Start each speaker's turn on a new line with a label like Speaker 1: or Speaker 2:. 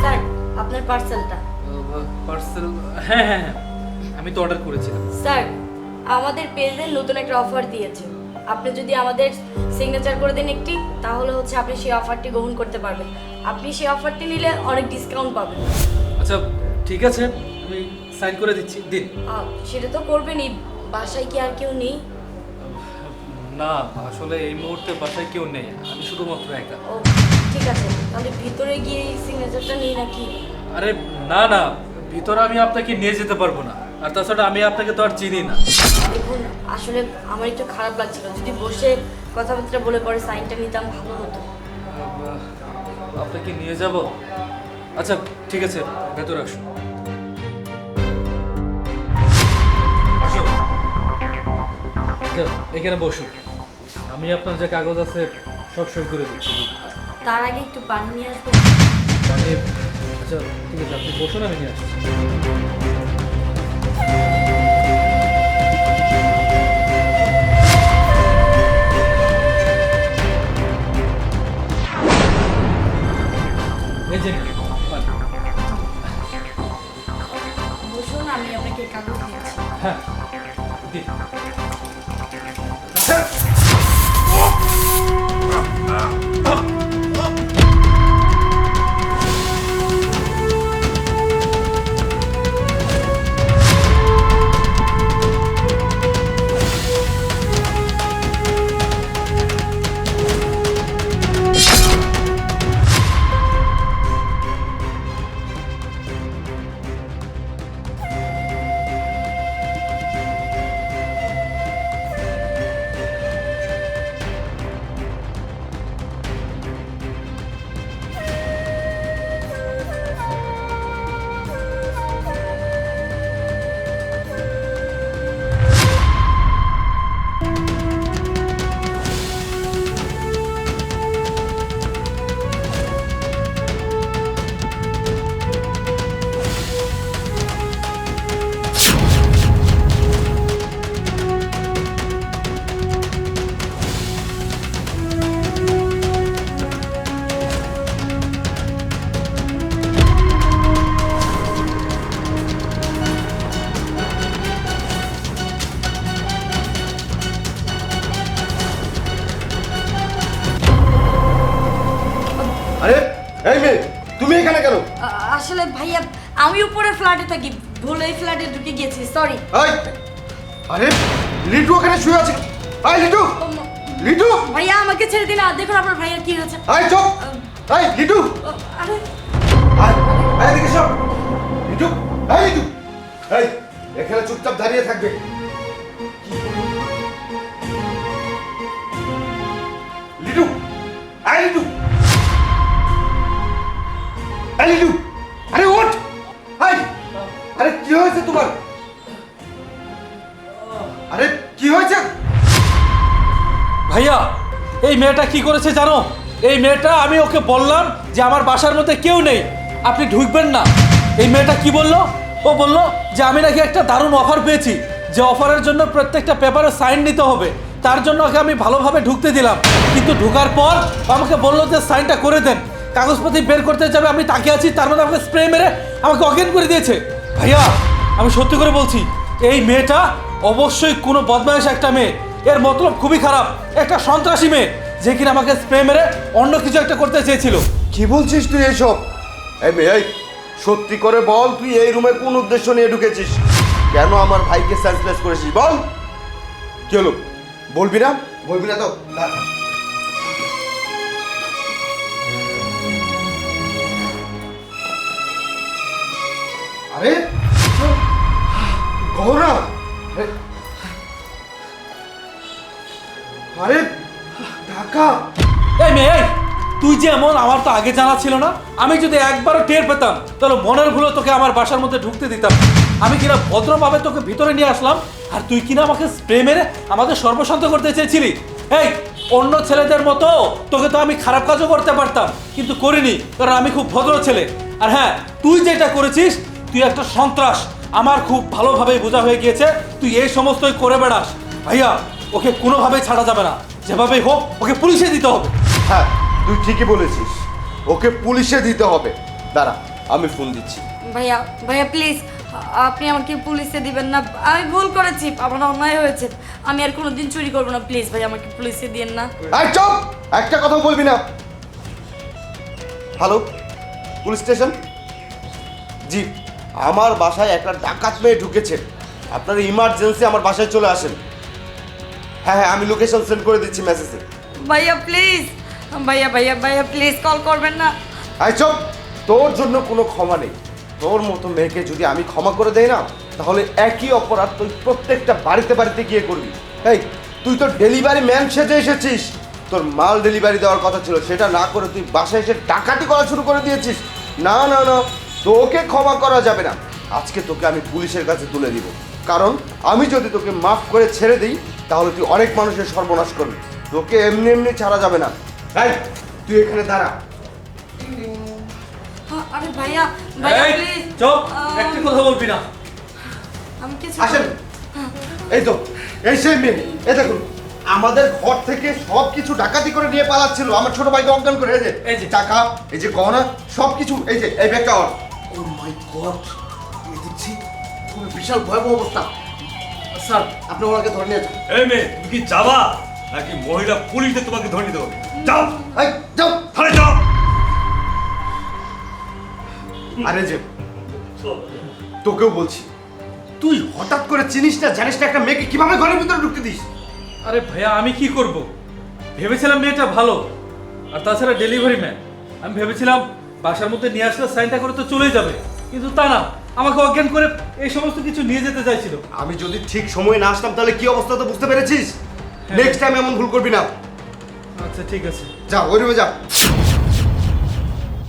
Speaker 1: Sir আপনার পার্সেলটা
Speaker 2: parcel হ্যাঁ হ্যাঁ হ্যাঁ। আমি তো অর্ডার করেছিলাম।
Speaker 1: স্যার আমাদের পেজে নতুন একটা অফার দিয়েছে। আপনি যদি আমাদের সিগনেচার করে দেন একটি তাহলে হচ্ছে আপনি সেই অফারটি গ্রহণ করতে পারবেন। আপনি সেই অফারটি নিলে অনেক ডিসকাউন্ট পাবেন।
Speaker 2: আচ্ছা ঠিক আছে আমি সাইন করে দিচ্ছি দিন।
Speaker 1: সেটা তো করবেনই বাসায় কি আর কেউ নেই?
Speaker 2: না আসলে এই মুহূর্তে বাসায় কেউ নেই আমি শুধুমাত্র একা।
Speaker 1: ও ঠিক আছে তাহলে ভিতরে গিয়ে এই সিগনেচারটা নিই নাকি
Speaker 2: আরে না না ভিতরে আমি আপনাকে নিয়ে যেতে পারব না। আর তাছাড়া আমি আপনাকে তো আর চিনি না।
Speaker 1: দেখুন আসলে আমার একটু খারাপ লাগছিল। যদি বসে কথাবার্তা বলে পরে সাইনটা নিতাম ভালো হতো।
Speaker 2: আপনাকে নিয়ে যাব? আচ্ছা ঠিক আছে ভেতরে আসুন। এখানে বসুন। আমি আপনার যে কাগজ আছে সব সই করে দিচ্ছি।
Speaker 1: তার আগে একটু পানি নিয়ে আসব।
Speaker 2: আচ্ছা ঠিক আছে আপনি বসুন আমি নিয়ে আসছি।
Speaker 1: বসুন আমি আপনাকে কাগজ দিচ্ছি।
Speaker 2: হ্যাঁ
Speaker 3: আরে এই মেয়ে তুমি এখানে কেন?
Speaker 1: আসলে ভাইয়া আমি উপরে ফ্ল্যাটে থাকি ভুল এই ফ্ল্যাটে ঢুকে গেছি সরি
Speaker 3: এই আরে লিটু ওখানে শুয়ে আছে। এই লিটু লিটু।
Speaker 1: ভাইয়া আমাকে ছেড়ে দিন আর দেখুন আপনার ভাইয়ার কি হয়েছে।
Speaker 3: এই চুপ। এই লিটু।
Speaker 1: আরে।
Speaker 3: আয় আয় সব লিটু এই লিটু। এই এখানে চুপচাপ দাঁড়িয়ে থাকবে। লিটু আরে ওঠ। আয় আরে কি হয়েছে তোমার? আরে কি হয়েছে?
Speaker 2: ভাইয়া, এই মেয়েটা কি করেছে জানো? এই মেয়েটা, আমি ওকে বললাম যে আমার বাসার মধ্যে কেউ নেই। আপনি ঢুকবেন না। এই মেয়েটা কি বলল? ও বলল যে আমি নাকি একটা দারুণ অফার পেয়েছি, যে অফারের জন্য প্রত্যেকটা পেপারে সাইন নিতে হবে। তার জন্য ওকে আমি ভালোভাবে ঢুকতে দিলাম। কিন্তু ঢোকার পর আমাকে বলল যে সাইনটা করে দেন। কাগজপাতি বের করতে যাবে, আমি তাকে আছি, তার মধ্যে আমাকে স্প্রে মেরে আমাকে অজ্ঞান করে দিয়েছে। ভাইয়া, আমি সত্যি করে বলছি, এই মেয়েটা অবশ্যই কোনো বদমাইশ একটা মেয়ে। এর মতলব খুবই খারাপ। একটা সন্ত্রাসী মেয়ে, যে কিনা আমাকে স্প্রে মেরে অন্য কিছু একটা করতে চেয়েছিল।
Speaker 3: কি বলছিস তুই এইসব এই সত্যি করে বল, তুই এই রুমে কোন উদ্দেশ্য নিয়ে ঢুকেছিস? কেন আমার ভাইকে সেন্সলেস করেছিস? বল। কি হলো? বলবি না? বলবি না তো। আরে
Speaker 2: তুই যে এমন, আমার তো আগে জানা ছিল না। আমি যদি একবারও টের পেতাম, তাহলে মনের ভুলে তোকে আমার বাসার মধ্যে ঢুকতে দিতাম। আমি কিনা ভদ্রভাবে তোকে ভিতরে নিয়ে আসলাম, আর তুই কিনা আমাকে স্প্রে মেরে আমাদের সর্বশান্ত করতে চেয়েছিলি। এই, অন্য ছেলেদের মতো তোকে তো আমি খারাপ কাজও করতে পারতাম, কিন্তু করিনি, কারণ আমি খুব ভদ্র ছেলে। আর হ্যাঁ তুই যেটা করেছিস তুই একটা সন্ত্রাস। আমার খুব ভালোভাবে বোঝা হয়ে গিয়েছে তুই এই সমস্তই করে বেড়াস। ভাইয়া ওকে কোনোভাবেই ছাড়া যাবে না। যেভাবেই হোক ওকে পুলিশে দিতে হবে।
Speaker 3: হ্যাঁ তুই ঠিকই বলেছিস। ওকে পুলিশে দিতে হবে। দাঁড়া আমি ফোন দিচ্ছি।
Speaker 1: ভাইয়া ভাইয়া প্লিজ আপনি আমাকে পুলিশে দিবেন না। আমি ভুল করেছি আমার অন্যায় হয়েছে। আমি আর কোনোদিন চুরি করব না। প্লিজ ভাই আমাকে পুলিশে দিয়েন না।
Speaker 3: এই চুপ! একটা কথা বলবি না। হ্যালো পুলিশ স্টেশন জি। আমার বাসায় একটা ডাকাত মেয়ে ঢুকেছে। আপনারা ইমার্জেন্সি আমার বাসায় চলে আসেন। হ্যাঁ হ্যাঁ আমি লোকেশন সেন্ড করে দিচ্ছি মেসেজে
Speaker 1: ভাইয়া প্লিজ ভাইয়া ভাইয়া ভাইয়া প্লিজ কল করবেন না।
Speaker 3: আই চুপ! তোর জন্য কোনো ক্ষমা নেই। তোর মতো মেয়েকে যদি আমি ক্ষমা করে দেই না তাহলে একই অপরাধ তুই প্রত্যেকটা বাড়িতে বাড়িতে গিয়ে করবি। এই তুই তো ডেলিভারি ম্যান সেজে এসেছিস। তোর মাল ডেলিভারি দেওয়ার কথা ছিল সেটা না করে তুই বাসায় এসে ডাকাতি করা শুরু করে দিয়েছিস। না না না। তোকে ক্ষমা করা যাবে না। আজকে তোকে আমি পুলিশের কাছে তুলে দিব। কারণ আমি যদি তোকে মাফ করে ছেড়ে দিই তাহলে তুই অনেক মানুষের সর্বনাশ করবি। তোকে এমনি এমনি ছাড়া যাবে না। এই তুই এখানে দাঁড়া।
Speaker 1: আরে ভাইয়া ভাইয়া প্লিজ
Speaker 2: চুপ। একটা কথা বলবি না।
Speaker 1: আমি কিছু
Speaker 3: আসেন। এই তো এই সেই মেয়ে। এই দেখুন আমাদের ঘর থেকে সব কিছু ডাকাতি করে নিয়ে পালাচ্ছিল। আমার ছোট ভাইকে অজ্ঞান করে। এই যে
Speaker 2: এই যে।
Speaker 3: টাকা এই যে গহনা সব কিছু এই যে এই ব্যাগটা মাই গড এই দেখছি খুবই বিশাল ভয়াবহ অবস্থা। স্যার আপনি ওনাকে ধরে নিয়ে যান।
Speaker 4: এই মেয়ে তুমি কি যাবা? নাকি মহিলা পুলিশদের তোমাকে ধরে নিতে হবে? যাও!
Speaker 3: এই যাও!
Speaker 4: থানে যাও!
Speaker 3: আরে যে তোকেও বলছি তুই হঠাৎ করে চিনিস না জানিস না একটা মেয়েকে কীভাবে ঘরের ভিতরে ঢুকতে দিস?
Speaker 2: আরে ভাইয়া আমি কি করব? ভেবেছিলাম মেয়েটা ভালো আর তাছাড়া ডেলিভারি ম্যান আমি ভেবেছিলাম বাসার মধ্যে নিয়ে আসলে সাইনটা করে তো চলেই যাবে। কিন্তু তা না আমাকে অজ্ঞান করে এই সমস্ত কিছু নিয়ে যেতে চাইছিল।
Speaker 3: আমি যদি ঠিক সময় না আসতাম তাহলে কি অবস্থা তো বুঝতে পেরেছিস?
Speaker 2: হ্যাঁ।
Speaker 3: নেক্সট টাইম এমন ভুল করবি না।
Speaker 2: আচ্ছা ঠিক আছে।
Speaker 3: যা ওই রুমে যা